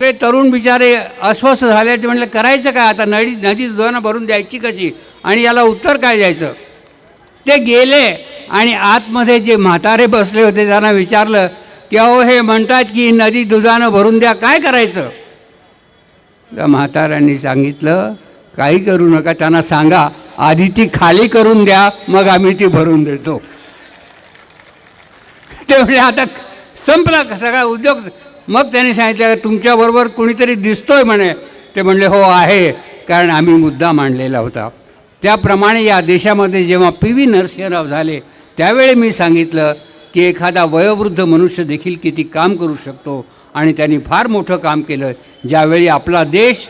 ते तरुण बिचारे अस्वस्थ झाले ते म्हणलं करायचं काय आता? नदी नदी दुधानं भरून द्यायची कशी? आणि याला उत्तर काय द्यायचं? ते गेले आणि आतमध्ये जे म्हातारे बसले होते त्यांना विचारलं की अहो हे म्हणतात की नदी दुधानं भरून द्या काय करायचं? त्या म्हाताऱ्यांनी सांगितलं काही करू नका त्यांना सांगा आधी ती खाली करून द्या मग आम्ही ती भरून देतो. ते म्हणजे आता संपला का सगळा उद्योग मग त्यांनी सांगितलं तुमच्याबरोबर कुणीतरी दिसतोय म्हणे. ते म्हणले हो आहे. कारण आम्ही मुद्दा मांडलेला होता. त्याप्रमाणे या देशामध्ये जेव्हा पी व्ही नरसिंहराव झाले त्यावेळी मी सांगितलं की एखादा वयोवृद्ध मनुष्य देखील किती काम करू शकतो आणि त्यांनी फार मोठं काम केलं ज्यावेळी आपला देश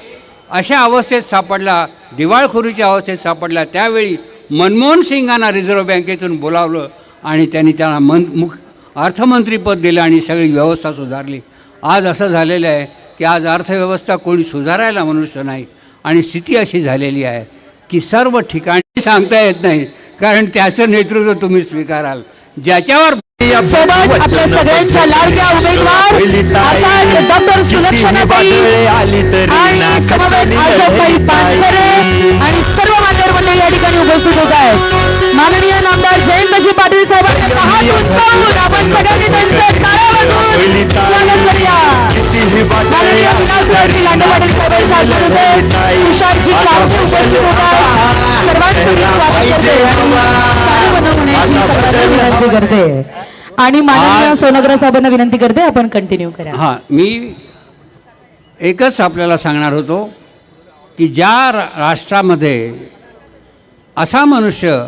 अशा अवस्थेत सापडला दिवाळखोरीच्या अवस्थेत सापडला त्यावेळी मनमोहन सिंगांना रिझर्व्ह बँकेतून बोलावलं आणि त्यांनी त्यांना मन मुख अर्थमंत्रीपद दिलं आणि सगळी व्यवस्था सुधारली. आज असं झालेलं आहे की आज अर्थव्यवस्था कोणी सुधारायला मनुष्य नाही आणि स्थिती अशी झालेली आहे की सर्व ठिकाणी सांगता येत नाही. कारण त्याचं नेतृत्व तुम्ही स्वीकाराल. ज्याच्यावर सोबत आपल्या सगळ्यांच्या लाडक्या उमेदवार आता सुलक्षणाताई आणि समवेत आजोबाई पानसरे आणि सर्व मान्यवर मंडळी या ठिकाणी उपस्थित होत आहेत. माननीय नामदार जयंतजी पाटील हात उंचावून आपण सगळ्यांनी त्यांचं टाळ्या वाजवून स्वागत करूया. माननीय विलासरावजी लांडे पाटील साहेबांचे हात. होते तुषारजी उपस्थित होत आहेत. सर्वांचं स्वागत करते आणि सर्वांना विनंती करते. आणि माननीय सोनग्रा साहेबांना विनंती करते आपण कंटिन्यू करा. हां मी एकच आपल्याला सांगणार होतो की ज्या राष्ट्रामध्ये असा मनुष्य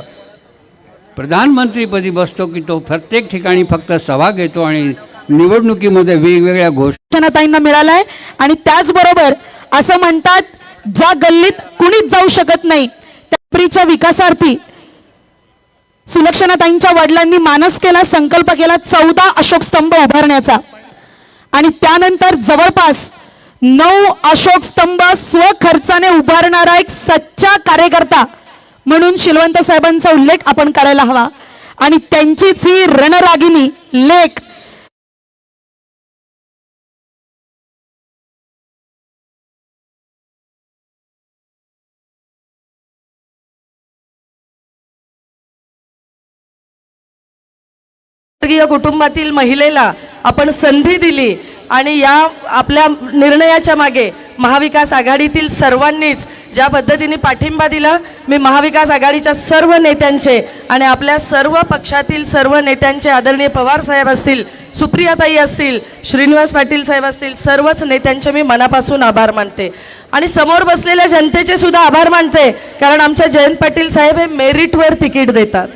प्रधानमंत्रीपदी बसतो की तो प्रत्येक ठिकाणी फक्त सभा घेतो आणि निवडणुकीमध्ये वेगवेगळ्या घोषणा ताईंना मिळालाय आणि त्याचबरोबर असं म्हणतात ज्या गल्लीत कुणीच जाऊ शकत नाही त्यापरीच्या विकासार्थी सुलक्षणाताईंच्या वडिलांनी मानस केला संकल्प केला चौदा अशोक स्तंभ उभारण्याचा. आणि त्यानंतर जवळपास नऊ अशोक स्तंभ स्वखर्चाने उभारणारा एक सच्चा कार्यकर्ता म्हणून शिलवंत साहेबांचा उल्लेख आपण करायला हवा. आणि त्यांचीच ही रणरागिनी लेख कुटुंबातील महिलेला आपण संधी दिली आणि या आपल्या निर्णयाच्या मागे महाविकास आघाडीतील सर्वांनीच ज्या पद्धतीने पाठिंबा दिला मी महाविकास आघाडीच्या सर्व नेत्यांचे आणि आपल्या सर्व पक्षातील सर्व नेत्यांचे आदरणीय पवार साहेब असतील सुप्रियाताई असतील श्रीनिवास पाटील साहेब असतील सर्वच नेत्यांचे मी मनापासून आभार मानते. आणि समोर बसलेल्या जनतेचे सुद्धा आभार मानते कारण आमच्या जयंत पाटील साहेब हे मेरिटवर तिकीट देतात.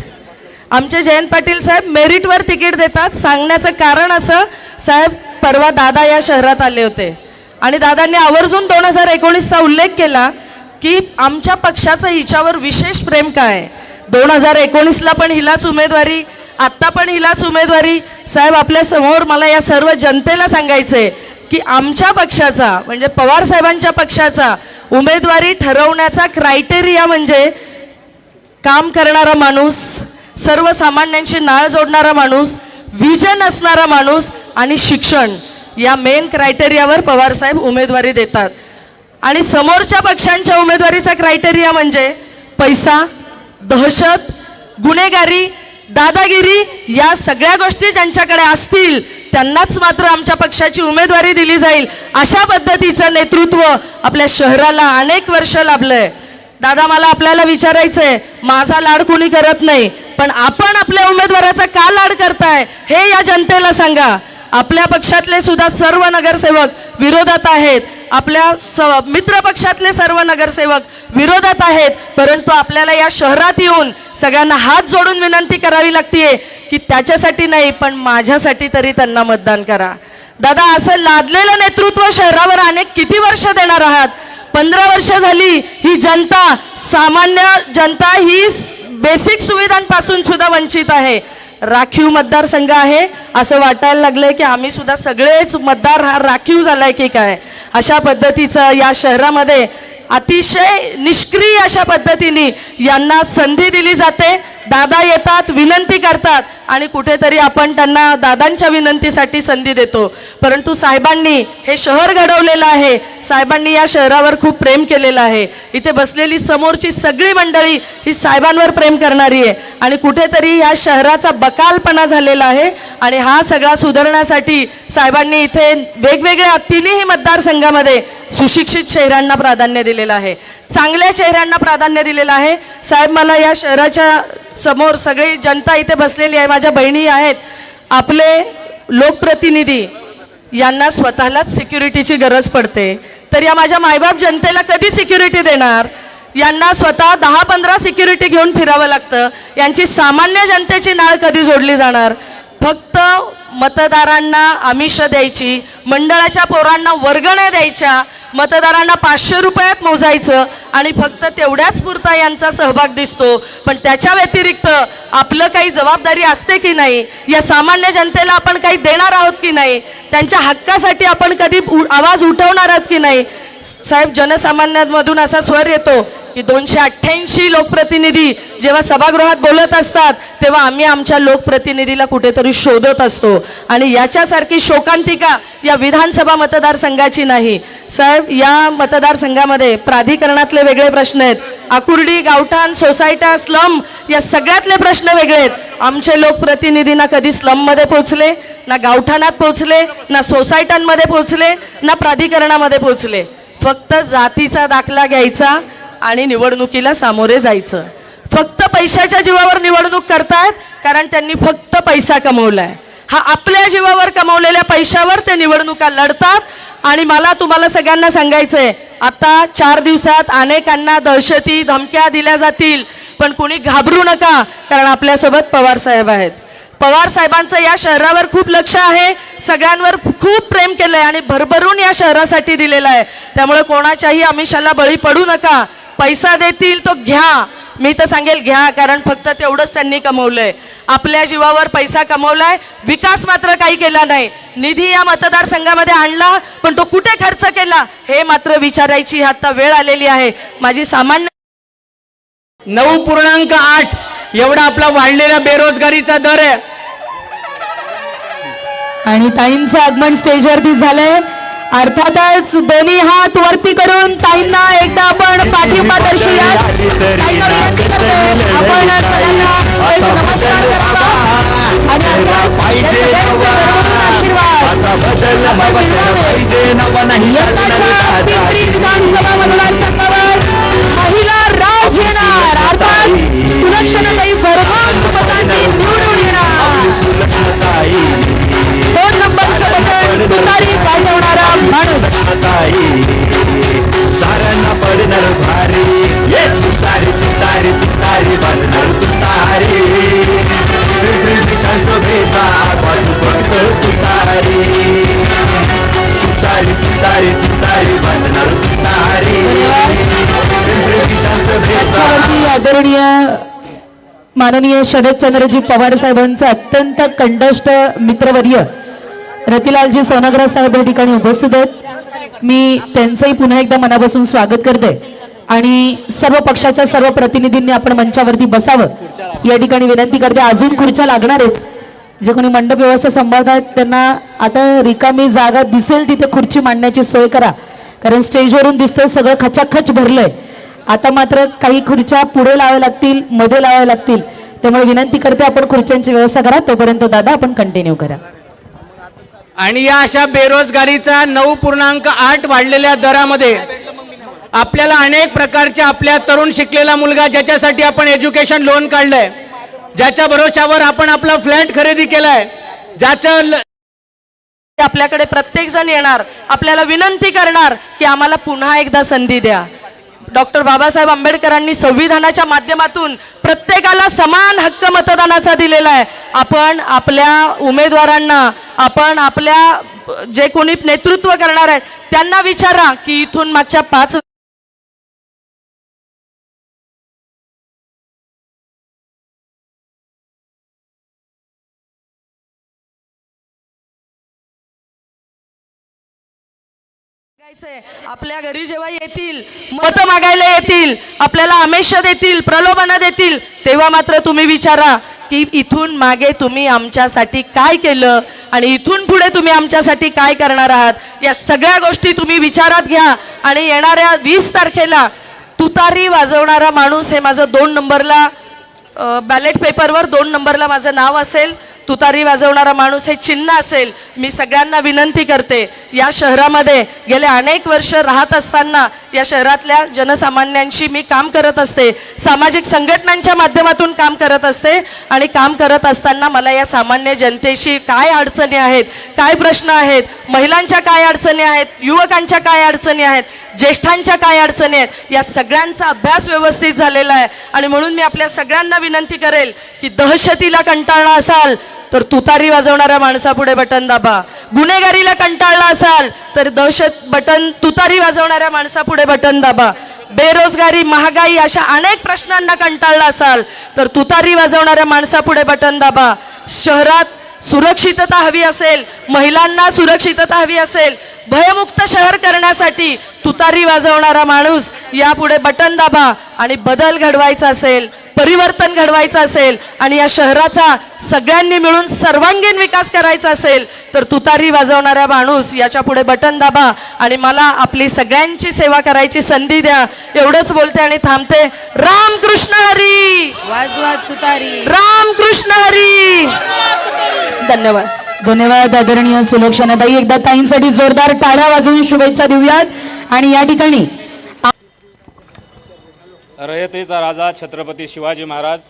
आमचे जयंत पाटील साहेब मेरिटवर तिकीट देतात. सांगण्याचं कारण असं साहेब परवा दादा या शहरात आले होते. आणि दादांनी आवर्जून दोन हजार एकोणीसचा उल्लेख केला की आमच्या पक्षाचं हिच्यावर विशेष प्रेम काय? दोन हजार एकोणीसला पण हिलाच उमेदवारी आत्ता पण हिलाच उमेदवारी. साहेब आपल्यासमोर मला या सर्व जनतेला सांगायचंय की आमच्या पक्षाचा म्हणजे पवार साहेबांच्या पक्षाचा उमेदवारी ठरवण्याचा क्रायटेरिया म्हणजे काम करणारा माणूस सर्वसामान्यांशी नाळ जोडणारा माणूस विजन असणारा माणूस आणि शिक्षण या मेन क्रायटेरियावर पवारसाहेब उमेदवारी देतात. आणि समोरच्या पक्षांच्या उमेदवारीचा क्रायटेरिया म्हणजे पैसा दहशत गुन्हेगारी दादागिरी या सगळ्या गोष्टी ज्यांच्याकडे असतील त्यांनाच मात्र आमच्या पक्षाची उमेदवारी दिली जाईल. अशा पद्धतीचं नेतृत्व आपल्या शहराला अनेक वर्ष लाभलं आहे दादा मला आपल्याला विचारायचंय माझा लाड कुणी करत नाही पण आपण आपल्या उमेदवाराचा का लाड करताय हे या जनतेला सांगा. आपल्या पक्षातले सुद्धा सर्व नगरसेवक विरोधात आहेत. आपल्या स मित्र पक्षातले सर्व नगरसेवक विरोधात आहेत परंतु आपल्याला या शहरात येऊन सगळ्यांना हात जोडून विनंती करावी लागतीये की त्याच्यासाठी नाही पण माझ्यासाठी तरी त्यांना मतदान करा. दादा असं लादलेलं नेतृत्व शहरावर अनेक किती वर्ष देणार आहात? पंधरा वर्ष झाली ही जनता सामान्य जनता ही बेसिक सुविधांपासून सुद्धा वंचित आहे. राखीव मतदारसंघ आहे. असं वाटायला लागलंय की आम्ही सुद्धा सगळेच मतदार हा राखीव झालाय की काय? अशा पद्धतीचं या शहरामध्ये अतिशय निष्क्रिय अशा पद्धतीने यांना संधी दिली जाते. दादा येतात विनंती करतात आणि कुठेतरी आपण त्यांना दादांच्या विनंतीसाठी संधी देतो. परंतु साहेबांनी हे शहर घडवलेलं आहे. साहेबांनी या शहरावर खूप प्रेम केलेलं आहे. इथे बसलेली समोरची सगळी मंडळी ही साहेबांवर प्रेम करणारी आहे. आणि कुठेतरी या शहराचा बकालपणा झालेला आहे आणि हा सगळा सुधारण्यासाठी साहेबांनी इथे वेगवेगळ्या तिन्ही मतदारसंघामध्ये सुशिक्षित चेहऱ्यांना प्राधान्य दिलेलं आहे. चांगल्या चेहऱ्यांना प्राधान्य दिलेलं आहे. साहेब मला या शहराच्या समोर सगळी जनता इथे बसलेली आहे माझ्या बहिणी आहेत. आपले लोकप्रतिनिधी यांना स्वतःलाच सिक्युरिटीची गरज पडते. तर या माझ्या मायबाप जनतेला कधी सिक्युरिटी देणार? यांना स्वतः दहा पंधरा सिक्युरिटी घेऊन फिरावं लागतं. यांची सामान्य जनतेची नाळ कधी जोडली जाणार? फक्त मतदारांना आमिष द्यायची मंडळाच्या पोरांना वर्गण्या द्यायच्या मतदारांना पाचशे रुपयात मोजायचं आणि फक्त तेवढ्याच पुरता यांचा सहभाग दिसतो. पण त्याच्या व्यतिरिक्त आपलं काही जबाबदारी असते की नाही या सामान्य जनतेला आपण काही देणार आहोत की नाही त्यांच्या हक्कासाठी आपण कधी उ- आवाज उठवणार आहोत की नाही साहेब जनसामान्यांमधून असा स्वर येतो की दोनशे अठ्ठ्याऐंशी लोकप्रतिनिधी जेव्हा सभागृहात बोलत असतात तेव्हा आम्ही आमच्या लोकप्रतिनिधीला कुठेतरी शोधत असतो. आणि याच्यासारखी शोकांतिका या विधानसभा मतदारसंघाची नाही. साहेब या मतदारसंघामध्ये प्राधिकरणातले वेगळे प्रश्न आहेत. आकुर्डी गावठाण सोसायट्या स्लम या सगळ्यातले प्रश्न वेगळे आहेत. आमचे लोकप्रतिनिधी ना कधी स्लममध्ये पोहोचले ना गावठाणात पोहोचले ना सोसायट्यांमध्ये पोहोचले ना प्राधिकरणामध्ये पोहोचले. फक्त जातीचा दाखला घ्यायचा आणि निवडणुकीला सामोरे जायचं. फक्त पैशाच्या जीवावर निवडणूक करतायत कारण त्यांनी फक्त पैसा कमवलाय. हा आपल्या जीवावर कमवलेल्या पैशावर ते निवडणुका लढतात. आणि मला तुम्हाला सगळ्यांना सांगायचंय आता चार दिवसात अनेकांना दहशती धमक्या दिल्या जातील पण कुणी घाबरू नका कारण आपल्यासोबत पवार साहेब आहेत. पवार साहेबांचं या शहरावर खूप लक्ष आहे. सगळ्यांवर खूप प्रेम केलंय आणि भरभरून या शहरासाठी दिलेलं आहे. त्यामुळे कोणाच्याही आमिषाला बळी पडू नका. पैसा देतील तो घ्या. मी तर सांगेल घ्या कारण फक्त तेवढंच त्यांनी कमवलंय. आपल्या जीवावर पैसा कमवलाय. विकास मात्र काही केला नाही. निधी या मतदारसंघामध्ये आणला पण तो कुठे खर्च केला हे मात्र विचारायची आता वेळ आलेली आहे. माझी सामान्य नऊ पूर्णांक आठ एवढा आपला वाढलेला बेरोजगारीचा दर आहे. आणि ताईंचं आगमन स्टेजवरती झालंय. अर्थातच दोन्ही हात वरती करून ताईंना एकदा आपण पाठिंबा दर्शूया ताईंना विनंती आपण सगळ्यांना एक नमस्कार करावा आणि अर्थात आशीर्वाद. आपण मिळवावे. यंदाच्या पिंपरी विधानसभा मतदारसंघावर महिला राज येणार. अर्थात सुलक्षणाताई भरघोस मतांनी निवडून येणार. याच्यावरती आदरणीय माननीय शरदचंद्रजी पवार साहेबांचं अत्यंत कंडष्ट मित्रवर्य रतिलालजी सोनग्रा साहेब या ठिकाणी उपस्थित आहेत. मी त्यांचंही पुन्हा एकदा मनापासून स्वागत करते. आणि सर्व पक्षाच्या सर्व प्रतिनिधींनी आपण मंचावरती बसावं. या ठिकाणी विनंती करते. अजून खुर्च्या लागणार आहेत. जे कोणी मंडप व्यवस्था सांभाळतात त्यांना आता रिकामी जागा दिसेल तिथे खुर्ची मांडण्याची सोय करा. कारण स्टेजवरून दिसतंय सगळं खचाखच भरलंय. आता मात्र काही खुर्च्या पुढे लावाव्या लागतील मध्ये लावाव्या लागतील. त्यामुळे विनंती करते आपण खुर्च्यांची व्यवस्था करा तोपर्यंत दादा आपण कंटिन्यू करा. आणि या अशा बेरोजगारीचा नऊ पूर्णांक आठ वाढलेल्या दरामध्ये आपल्याला अनेक प्रकारच्या आपल्या तरुण शिकलेला मुलगा ज्याच्यासाठी आपण एज्युकेशन लोन काढलंय ज्याच्या भरोशावर आपण आपला फ्लॅट खरेदी केलाय ज्याचं ल- आपल्याकडे प्रत्येक जण येणार आपल्याला विनंती करणार की आम्हाला पुन्हा एकदा संधी द्या. डॉक्टर बाबासाहेब आंबेडकरांनी संविधानाच्या माध्यमातून प्रत्येकाला समान हक्क मतदानाचा दिलेला आहे. आपण आपल्या उमेदवारांना आपण आपल्या जे कोणी नेतृत्व करणार आहेत त्यांना विचारा की इथून मागच्या पाच आपल्या घरी जेव्हा येतील मत मागायला येतील आपल्याला आमेश देतील प्रलोभन देतील तेव्हा मात्र तुम्ही विचारा की इथून मागे तुम्ही आमच्यासाठी काय केलं आणि इथून पुढे तुम्ही आमच्यासाठी काय करणार आहात? या सगळ्या गोष्टी तुम्ही विचारात घ्या आणि येणाऱ्या वीस तारखेला तुतारी वाजवणारा माणूस हे माझं दोन नंबरला बॅलेट पेपरवर दोन नंबरला माझं नाव असेल. तुतारी वाजवणारा माणूस हे चिन्ह असेल मी सगळ्यांना विनंती करते या शहरामध्ये गेले अनेक वर्ष राहत असताना या शहरातल्या जनसामान्यांशी मी काम करत असते सामाजिक संघटनांच्या माध्यमातून काम करत असते आणि काम करत असताना मला या सामान्य जनतेशी काय अडचणी आहेत काय प्रश्न आहेत महिलांच्या काय अडचणी आहेत युवकांच्या काय अडचणी आहेत ज्येष्ठांच्या काय अडचणी आहेत या सगळ्यांचा अभ्यास व्यवस्थित झालेला आहे. आणि म्हणून मी आपल्या सगळ्यांना विनंती करेल की दहशतीला कंटाळा असाल तर तुतारी वाजवणाऱ्या माणसापुढे बटन दाबा. गुन्हेगारीला कंटाळला असाल तर दहशत बटन तुतारी वाजवणाऱ्या माणसापुढे बटन दाबा. बेरोजगारी महागाई अशा अनेक प्रश्नांना कंटाळला असाल तर तुतारी वाजवणाऱ्या माणसापुढे बटन दाबा. शहरात सुरक्षितता हवी असेल महिलांना सुरक्षितता हवी असेल भयमुक्त शहर करण्यासाठी तुतारी वाजवणारा माणूस यापुढे बटन दाबा. आणि बदल घडवायचा असेल परिवर्तन घडवायचं असेल आणि या शहराचा सगळ्यांनी मिळून सर्वांगीण विकास करायचा असेल तर तुतारी वाजवणारा माणूस याच्यापुढे बटन दाबा आणि मला आपली सगळ्यांची सेवा करायची संधी द्या. एवढंच बोलते आणि थांबते. राम कृष्ण हरी! वाजवा तुतारी. राम कृष्ण हरी! धन्यवाद. धन्यवाद आदरणीय सुलक्षणाताई एकदा ताईंसाठी जोरदार टाळ्या वाजवून शुभेच्छा देऊयात. आणि या ठिकाणी रयतेचा राजा छत्रपती शिवाजी महाराज.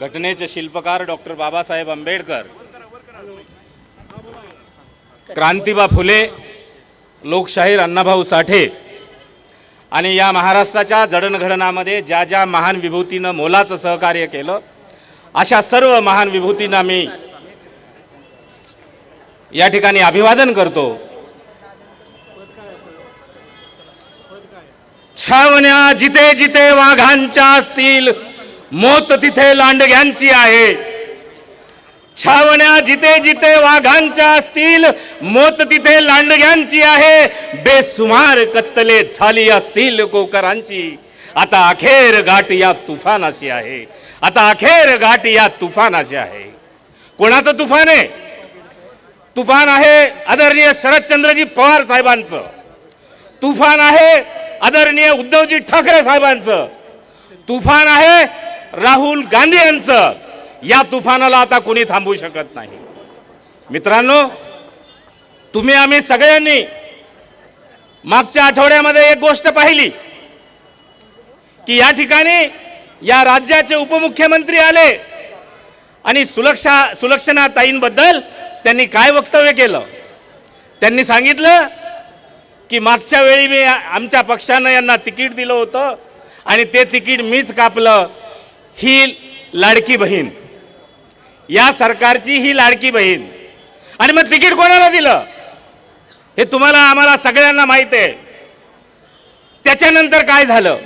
घटनेचे शिल्पकार डॉक्टर बाबासाहेब आंबेडकर. क्रांतिबा फुले लोकशाहीर अण्णाभाऊ साठे आणि या महाराष्ट्राच्या जडणघडणामध्ये ज्या ज्या महान विभूतीनं मोलाचं सहकार्य केलं अशा सर्व महान विभूतींना मी या ठिकाणी अभिवादन करतो. छावण्या जिथे जिथे वाघांच्या असतील मोत तिथे लांडग्यांची आहे. छावण्या जिथे जिथे वाघांच्या असतील मोत तिथे लांडग्यांची आहे. बेसुमार कत्तले झाली असतील कोकरांची. आता अखेर गाठ या तुफानाशी आहे. आता अखेर गाठ या तुफानाशी आहे. कोणाचं तुफान आहे? तुफान आहे आदरणीय शरदचंद्रजी पवार साहेबांचं. तुफान आहे आदरणीय उद्धवजी ठाकरे साहेबांचं. तुफान आहे राहुल गांधी यांचं. या तुफानाला आता कोणी थांबवू शकत नाही. मित्रांनो तुम्ही आम्ही सगळ्यांनी मागच्या आठवड्यामध्ये एक गोष्ट पाहिली की या ठिकाणी या राज्याचे उपमुख्यमंत्री आले आणि सुलक्षा सुलक्षणा ताईंबद्दल त्यांनी काय वक्तव्य केलं? त्यांनी सांगितलं की मागच्या वेळी मी आमच्या पक्षानं यांना तिकीट दिलं होतं आणि ते तिकीट मीच कापलं. ही लाडकी बहीण. या सरकारची ही लाडकी बहीण. आणि मग तिकीट कोणाला दिलं? हे तुम्हाला आम्हाला सगळ्यांना माहीत आहे. त्याच्यानंतर काय झालं?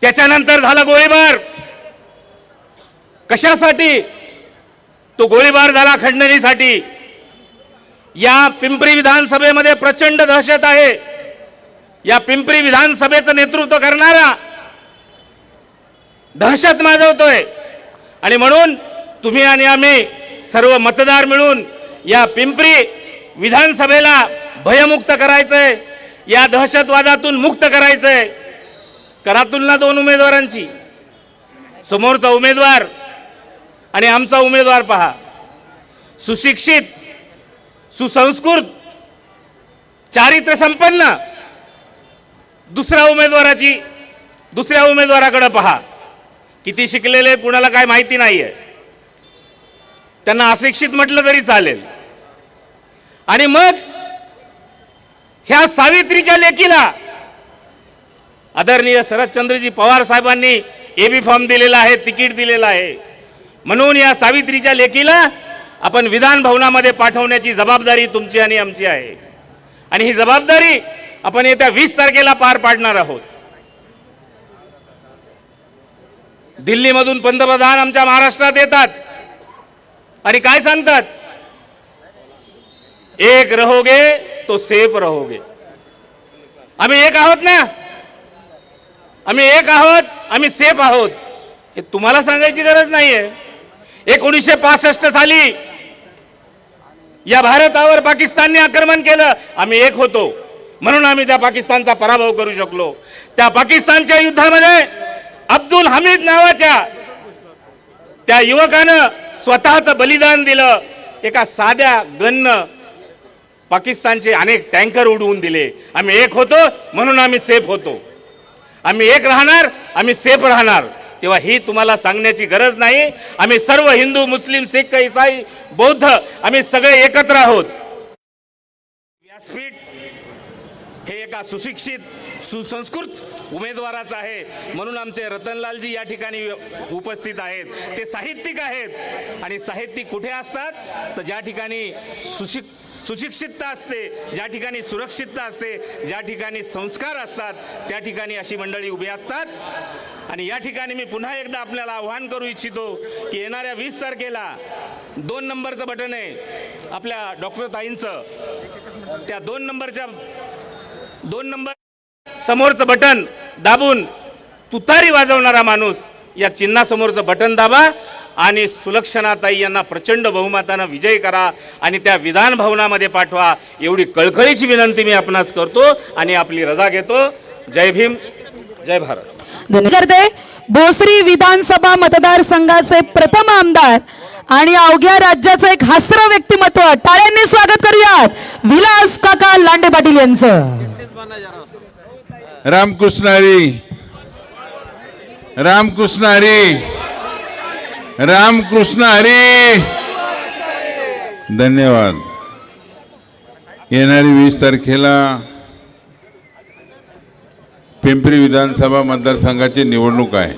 त्याच्यानंतर झाला गोळीबार. कशासाठी? तो गोळीबार झाला खंडणीसाठी. या पिंपरी विधानसभेमध्ये प्रचंड दहशत आहे. या पिंपरी विधानसभेचं नेतृत्व करणारा दहशत माजवतोय. आणि म्हणून तुम्ही आणि आम्ही सर्व मतदार मिळून या पिंपरी विधानसभेला भयमुक्त करायचंय. या दहशतवादातून मुक्त करायचंय. करा तुलना दोन उमेदवारांची. समोरचा उमेदवार आणि आमचा उमेदवार पहा. सुशिक्षित सुसंस्कृत चारित्र्य संपन्न. दुसऱ्या उमेदवाराची दुसऱ्या उमेदवाराकडे पहा. किती शिकलेले कुणाला काय माहिती नाहीये. त्यांना अशिक्षित म्हटलं तरी चालेल. आणि मग ह्या सावित्रीच्या लेकीला आदरणीय शरदचंद्रजी पवार साहेबांनी एबी फॉर्म दिलेला आहे तिकीट दिलेलं आहे. म्हणून या सावित्रीच्या लेकीला आपण विधान भवनामध्ये पाठवण्याची जबाबदारी तुमची आणि आमची आहे. आणि ही जबाबदारी आपण येत्या वीस तारखेला पार पाडणार आहोत. दिल्लीमधून पंतप्रधान आमच्या महाराष्ट्रात येतात. आणि काय सांगतात? एक रहोगे तो सेफ रहोगे. आम्ही एक आहोत ना? आम्ही एक आहोत आम्ही सेफ आहोत. हे तुम्हाला सांगायची गरज नाहीये. एकोणीसशे पासष्ट साली या भारतावर पाकिस्तानने आक्रमण केलं आम्ही एक होतो. म्हणून आम्ही त्या पाकिस्तानचा पराभव करू शकलो. त्या पाकिस्तानच्या युद्धामध्ये अब्दुल हमीद नावाच्या त्या युवकानं स्वतःचं बलिदान दिलं. एका साध्या गन्न पाकिस्तानचे अनेक टँकर उडवून दिले. आम्ही एक होतो म्हणून आम्ही सेफ होतो. आम्ही एक राहणार आम्ही सेफ राहणार. तेव्हा ही तुम्हाला सांगण्याची गरज नाही. आम्ही सर्व हिंदू मुस्लिम सिख इसाई बौद्ध आम्ही सगळे एकत्र आहोत. व्यासपीठ हे एका सुशिक्षित सुसंस्कृत उमेदवाराचं आहे. म्हणून आमचे रतनलालजी या ठिकाणी उपस्थित आहेत. ते साहित्यिक आहेत. आणि साहित्यिक कुठे असतात? तर ज्या ठिकाणी सुशिक सुशिक्षितता असते ज्या ठिकाणी सुरक्षितता असते ज्या ठिकाणी संस्कार असतात त्या ठिकाणी अशी मंडळी उभी असतात. आणि या ठिकाणी मी पुन्हा एकदा आपल्याला आव्हान करू इच्छितो की येणाऱ्या वीस तारखेला दोन नंबरचं बटन आहे आपल्या डॉक्टर ताईंचं. त्या दोन नंबरच्या दोन नंबर समोरचं बटन दाबून तुतारी वाजवणारा माणूस या चिन्हासमोरचं बटन दाबा आणि सुलक्षणाताई यांना प्रचंड बहुमतानं विजय करा आणि त्या विधान भवनामध्ये पाठवा. एवढी कळकळीची विनंती मी आपणास करतो आणि आपली रजा घेतो. जय भीम जय भारत. करते भोसरी विधानसभा मतदारसंघाचे प्रथम आमदार आणि अवघ्या राज्याचं एक हास्र व्यक्तिमत्व. टाळ्यांनी स्वागत करूयात. विलास काका लांडे पाटील यांचं. रामकृष्ण हरी रामकृष्ण हरी रामकृष्ण हरी धन्यवाद. येणारी वीस तारखेला पिंपरी विधानसभा मतदारसंघाची निवडणूक आहे.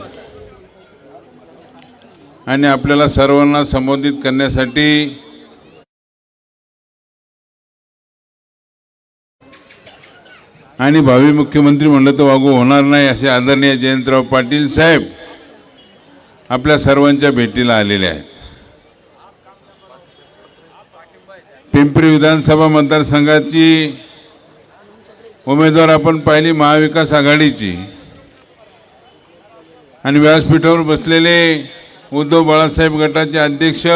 आणि आपल्याला सर्वांना संबोधित करण्यासाठी आणि भावी मुख्यमंत्री म्हणलं तर वागू होणार नाही असे आदरणीय जयंतराव पाटील साहेब आपल्या सर्वांच्या भेटीला आलेले आहेत. पिंपरी विधानसभा मतदारसंघाची उमेदवार आपण पाहिली महाविकास आघाडीची. आणि व्यासपीठावर बसलेले उद्धव बाळासाहेब गटाचे अध्यक्ष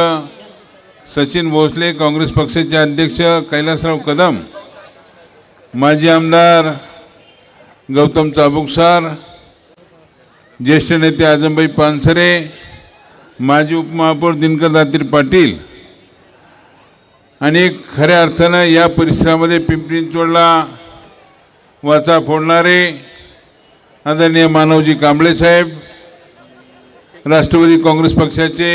सचिन भोसले काँग्रेस पक्षाचे अध्यक्ष कैलासराव कदम माजी आमदार गौतम चाबुकसार ज्येष्ठ नेते आजमबाई पानसरे माजी उपमहापौर दिनकर दातीर पाटील आणि खऱ्या अर्थानं या परिसरामध्ये पिंपरी चिंचवडला वाचा फोडणारे आदरणीय मानवजी कांबळे साहेब राष्ट्रवादी काँग्रेस पक्षाचे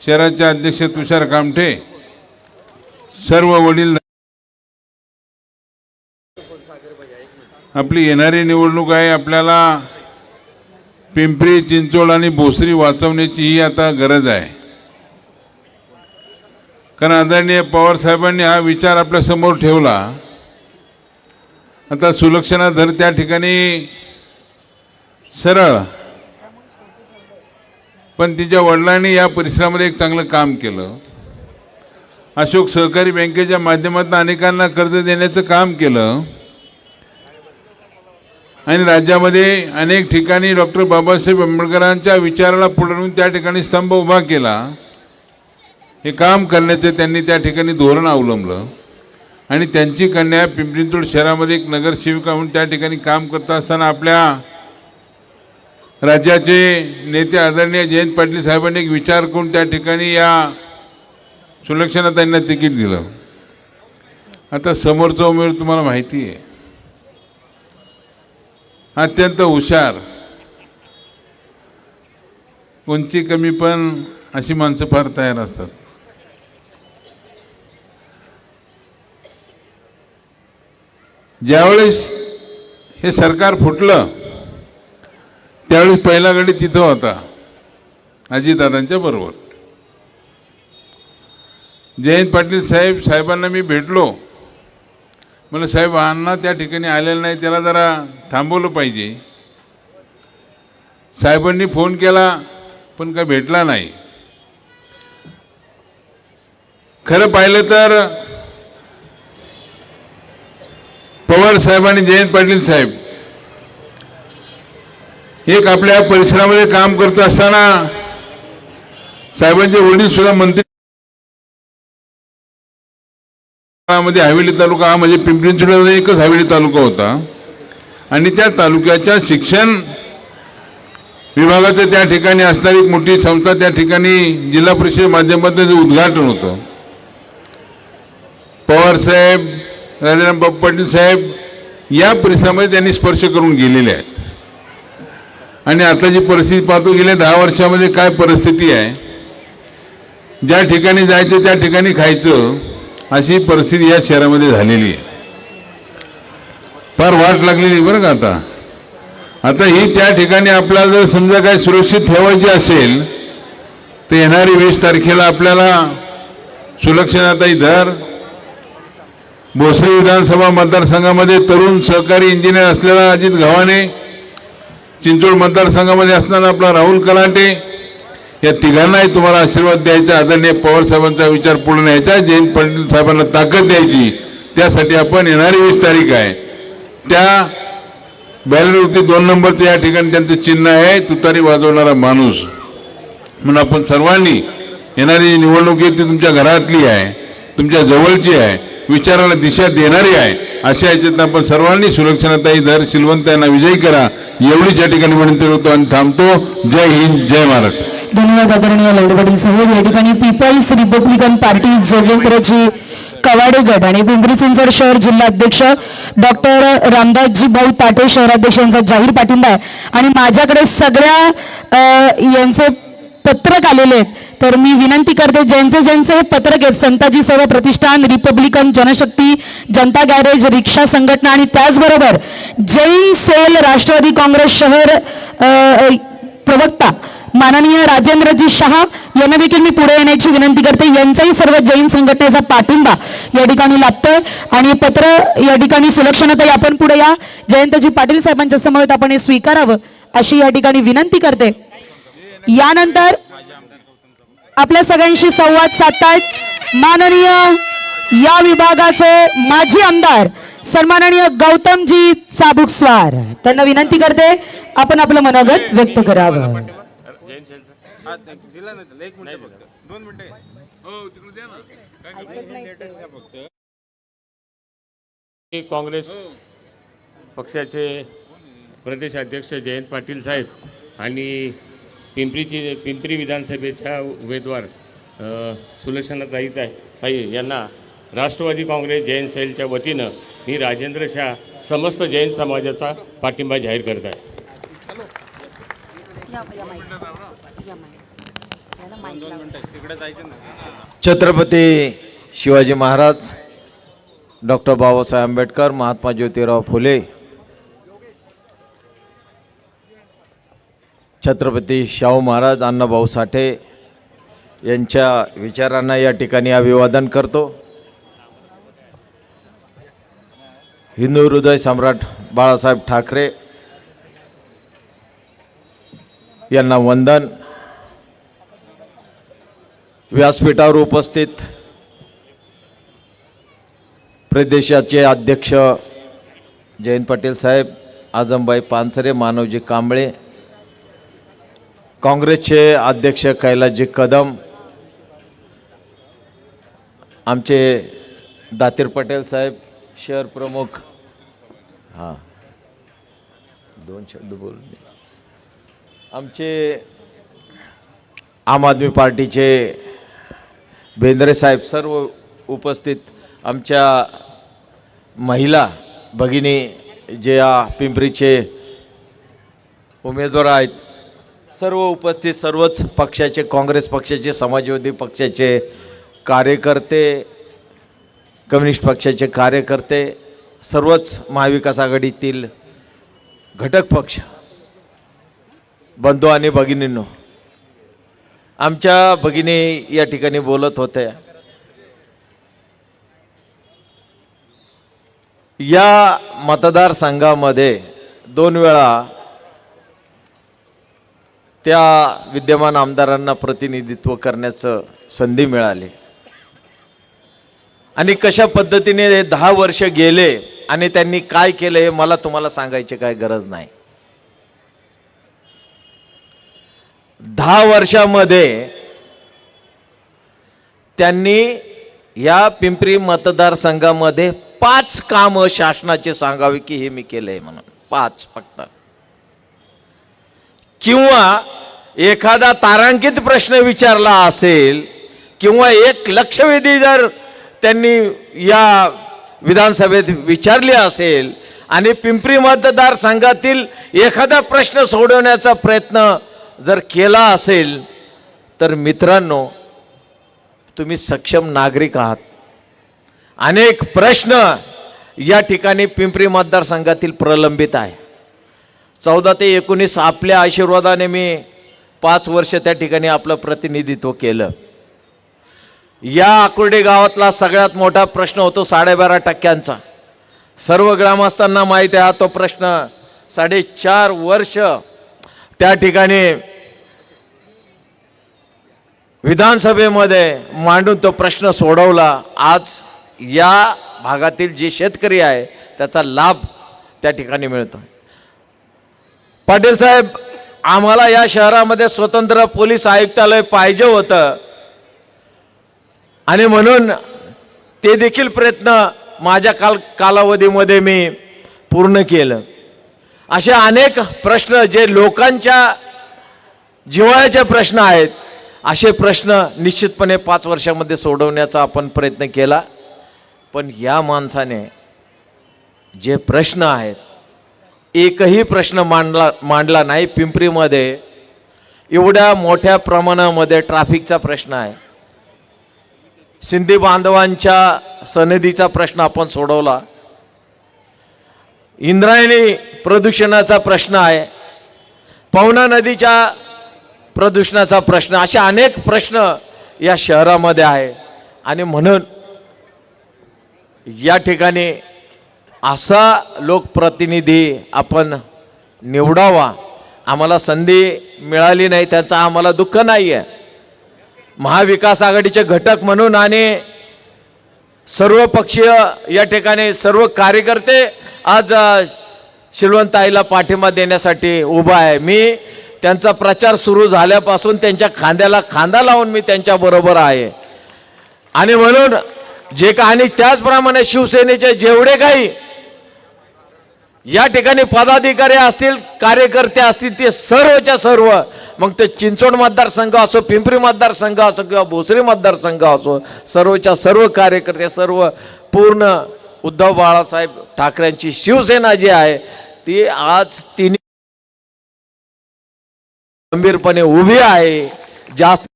शहराचे अध्यक्ष तुषार कामठे सर्व वडील आपली येणारी निवडणूक आहे आपल्याला पिंपरी चिंचोड आणि भोसरी वाचवण्याची ही आता गरज आहे. कारण आदरणीय पवार साहेबांनी हा विचार आपल्यासमोर ठेवला. आता सुलक्षणा धर त्या ठिकाणी सरळ. पण तिच्या वडिलांनी या परिसरामध्ये एक चांगलं काम केलं. अशोक सहकारी बँकेच्या माध्यमातून अनेकांना कर्ज देण्याचं काम केलं. आणि राज्यामध्ये अनेक ठिकाणी डॉक्टर बाबासाहेब आंबेडकरांच्या विचाराला पुढून त्या ठिकाणी स्तंभ उभा केला. हे काम करण्याचं त्यांनी त्या ठिकाणी धोरण अवलंबलं. आणि त्यांची कन्या पिंपरीतोड शहरामध्ये एक नगरसेविका म्हणून त्या ठिकाणी काम करत असताना आपल्या राज्याचे नेते आदरणीय जयंत पाटील साहेबांनी एक विचार करून त्या ठिकाणी या सुलक्षणा त्यांना तिकीट दिलं. आता समोरचा उमेदवार तुम्हाला माहिती आहे. अत्यंत हुशार. उंची कमी पण अशी माणसं फार तयार असतात. ज्यावेळेस हे सरकार फुटलं त्यावेळेस पहिला गडी तिथं होता अजितदादांच्या बरोबर. जयंत पाटील साहेब साहेबांना मी भेटलो. मला साहेब अण्णा त्या ठिकाणी आलेलं नाही त्याला जरा थांबवलं पाहिजे. साहेबांनी फोन केला पण काय भेटला नाही. खरं पाहिलं तर पवार साहेब आणि जयंत पाटील साहेब. एक आपल्या परिसरामध्ये काम करत असताना साहेबांचे वडील सुद्धा मंत्री मध्ये हवेली तालुका हा म्हणजे पिंपरी चिंचवड एकच हवेली तालुका होता. आणि त्या तालुक्याच्या शिक्षण विभागाचं त्या ठिकाणी असणारी एक मोठी संस्था त्या ठिकाणी जिल्हा परिषद माध्यमातून उद्घाटन होतं. पवार साहेब राजाराम बाबू पाटील साहेब या परिसरामध्ये त्यांनी स्पर्श करून गेलेले आहेत. आणि आता जी परिस्थिती पाहतो गेल्या दहा वर्षामध्ये काय परिस्थिती आहे ज्या ठिकाणी जायचं त्या ठिकाणी खायचं अशी परिस्थिती या शहरामध्ये झालेली आहे. फार वाट लागलेली बरं का आता. आता ही त्या ठिकाणी आपल्याला जर समजा काय सुरक्षित ठेवायची असेल तर येणारी वीस तारखेला आपल्याला सुलक्षणाताई धर. भोसरी विधानसभा मतदारसंघामध्ये तरुण सहकारी इंजिनियर असलेला अजित घवाने चिंचोड मतदारसंघामध्ये असणारा आपला राहुल कलाटे या तिघांनाही तुम्हाला आशीर्वाद द्यायचा. आदरणीय पवार साहेबांचा विचार पूर्ण न्यायचा जयंत पाटील साहेबांना ताकद द्यायची. त्यासाठी आपण येणारी वीस तारीख आहे. त्या बॅलरवरती दोन नंबरचं या ठिकाणी त्यांचं चिन्ह आहे. तुतारी वाजवणारा माणूस. म्हणून आपण सर्वांनी येणारी निवडणूक आहे ती तुमच्या घरातली आहे. तुमच्या जवळची आहे. विचाराला दिशा देणारी आहे. अशा याच्यात आपण सर्वांनी सुरक्षणाताई धर शिलवंत यांना विजयी करा एवढीच या ठिकाणी विनंती करतो आणि थांबतो. जय हिंद जय महाराष्ट्र. धन्यवाद आदरणीय लवडे पाटील साहेब. या ठिकाणी पीपल्स रिपब्लिकन पार्टी जोगेंद्रजी कवाडेगड आणि पिंपरी चिंचवड शहर जिल्हा अध्यक्ष डॉक्टर रामदासजी भाऊ ताटे शहराध्यक्ष यांचा जाहीर पाठिंबा आहे. आणि माझ्याकडे सगळ्या यांचे पत्रक आलेले आहेत. तर मी विनंती करते ज्यांचे ज्यांचे हे पत्रक आहेत संताजी सेवा प्रतिष्ठान रिपब्लिकन जनशक्ती जनता गॅरेज रिक्षा संघटना आणि त्याचबरोबर जैन सेल राष्ट्रवादी काँग्रेस शहर प्रवक्ता माननीय राजेंद्रजी शहा यांना देखील मी पुढे येण्याची विनंती करते. यांचाही सर्व जैन संघटनेचा पाठिंबा या ठिकाणी लाभतोय आणि पत्र या ठिकाणी सुलक्षणताई आपण पुढे या. जयंतजी पाटील साहेबांच्या समवेत आपण हे स्वीकारावं अशी या ठिकाणी विनंती करते. यानंतर आपल्या सगळ्यांशी संवाद साधतायत. माननीय या विभागाचे माजी आमदार सन्माननीय गौतमजी चाबुकस्वार त्यांना विनंती करते आपण आपलं मनोगत व्यक्त करावं. काँग्रेस पक्षाचे प्रदेश अध्यक्ष जयंत पाटील साहेब आणि पिंपरीची पिंपरी विधानसभेच्या उमेदवार सुलक्षणा ताई ताई यांना राष्ट्रवादी काँग्रेस जैन सेलच्या वतीनं मी राजेंद्र शाह समस्त जैन समाजाचा पाठिंबा जाहीर करत आहे. छत्रपती शिवाजी महाराज डॉक्टर बाबासाहेब आंबेडकर महात्मा ज्योतिराव फुले छत्रपती शाहू महाराज अण्णाभाऊ साठे यांच्या विचारांना या ठिकाणी अभिवादन करतो. हिंदू हृदय सम्राट बाळासाहेब ठाकरे यांना वंदन. व्यासपीठावर उपस्थित प्रदेशाचे अध्यक्ष जयंत पाटील साहेब आजमबाई पानसरे मानवजी कांबळे काँग्रेसचे अध्यक्ष कैलासजी कदम आमचे दातीर पटेल साहेब शहर प्रमुख. हां. दोन शब्द बोल आमचे आम आदमी पार्टीचे बेंद्रे साहेब सर्व उपस्थित आमच्या महिला भगिनी जे या पिंपरीचे उमेदवार आहेत सर्व उपस्थित सर्वच पक्षाचे काँग्रेस पक्षाचे समाजवादी पक्षाचे कार्यकर्ते कम्युनिस्ट पक्षाचे कार्यकर्ते सर्वच महाविकास आघाडीतील घटक पक्ष बंधू आणि भगिनींनो आमच्या भगिनी या ठिकाणी बोलत होत्या. या मतदारसंघामध्ये दोन वेळा त्या विद्यमान आमदारांना प्रतिनिधित्व करण्याचं संधी मिळाली. आणि कशा पद्धतीने हे दहा वर्ष गेले आणि त्यांनी काय केलं हे मला तुम्हाला सांगायची काय गरज नाही. दहा वर्षामध्ये त्यांनी या पिंपरी मतदारसंघामध्ये पाच कामं शासनाचे सांगावे की हे मी केलंय म्हणून. पाच फक्त. किंवा एखादा तारांकित प्रश्न विचारला असेल किंवा एक लक्षवेधी जर त्यांनी या विधानसभेत विचारली असेल आणि पिंपरी मतदारसंघातील एखादा प्रश्न सोडवण्याचा प्रयत्न जर केला असेल तर मित्रांनो तुम्ही सक्षम नागरिक आहात. अनेक प्रश्न या ठिकाणी पिंपरी मतदारसंघातील प्रलंबित आहे चौदा ते एकोणीस आपल्या आशीर्वादाने मी पाच वर्ष त्या ठिकाणी आपलं प्रतिनिधित्व केलं. या आकुर्डे गावातला सगळ्यात मोठा प्रश्न होतो साडेबारा टक्क्यांचा. सर्व ग्रामस्थांना माहिती आहे हा तो प्रश्न. साडेचार वर्ष त्या ठिकाणी विधानसभेमध्ये मांडून तो प्रश्न सोडवला. आज या भागातील जे शेतकरी आहे त्याचा लाभ त्या ठिकाणी मिळतो पाटील साहेब आम्हाला या शहरामध्ये स्वतंत्र पोलीस आयुक्तालय पाहिजे होतं. आणि म्हणून ते देखील प्रयत्न माझ्या काल कालावधीमध्ये मी पूर्ण केलं. असे अनेक प्रश्न जे लोकांच्या जिव्हाळ्याचे प्रश्न आहेत असे प्रश्न निश्चितपणे पाच वर्षामध्ये सोडवण्याचा आपण प्रयत्न केला. पण या माणसाने जे प्रश्न आहेत एकही प्रश्न मांडला मांडला नाही पिंपरीमध्ये. एवढ्या मोठ्या प्रमाणामध्ये ट्रॅफिकचा प्रश्न आहे. सिंधी बांधवांच्या सनदीचा प्रश्न आपण सोडवला. इंद्रायणी प्रदूषणाचा प्रश्न आहे. पवना नदीच्या प्रदूषणाचा प्रश्न असे अनेक प्रश्न या शहरामध्ये आहे. आणि म्हणून या ठिकाणी असा लोकप्रतिनिधी आपण निवडावा. आम्हाला संधी मिळाली नाही त्याचं आम्हाला दुःख नाही आहे महाविकास आघाडीचे घटक म्हणून आणि सर्व पक्षीय या ठिकाणी सर्व कार्यकर्ते आज शिलवंताईला पाठिंबा देण्यासाठी उभा आहे. मी त्यांचा प्रचार सुरू झाल्यापासून त्यांच्या खांद्याला खांदा लावून मी त्यांच्याबरोबर आहे. आणि म्हणून जे का आणि त्याचप्रमाणे शिवसेनेचे जेवढे काही या ठिकाणी पदाधिकारी असतील कार्यकर्ते असतील ते सर्वच्या सर्व. मग ते चिंचवड मतदारसंघ असो पिंपरी मतदारसंघ असो किंवा भोसरी मतदारसंघ असो सर्वच्या सर्व कार्यकर्ते सर्व पूर्ण उद्धव बाळासाहेब ठाकरेंची शिवसेना जी आहे ती आज तिन्ही गंभीरपणे उभी आहे. जास्त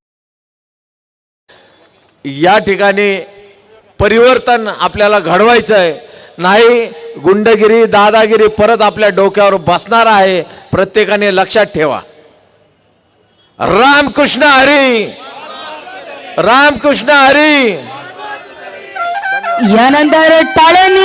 या ठिकाणी परिवर्तन आपल्याला घडवायचं आहे नाही गुंडगिरी दादागिरी परत आपल्या डोक्यावर बसणार आहे. प्रत्येकाने लक्षात ठेवा. रामकृष्ण हरी! रामकृष्ण हरी! यानंतर टाळ्यांनी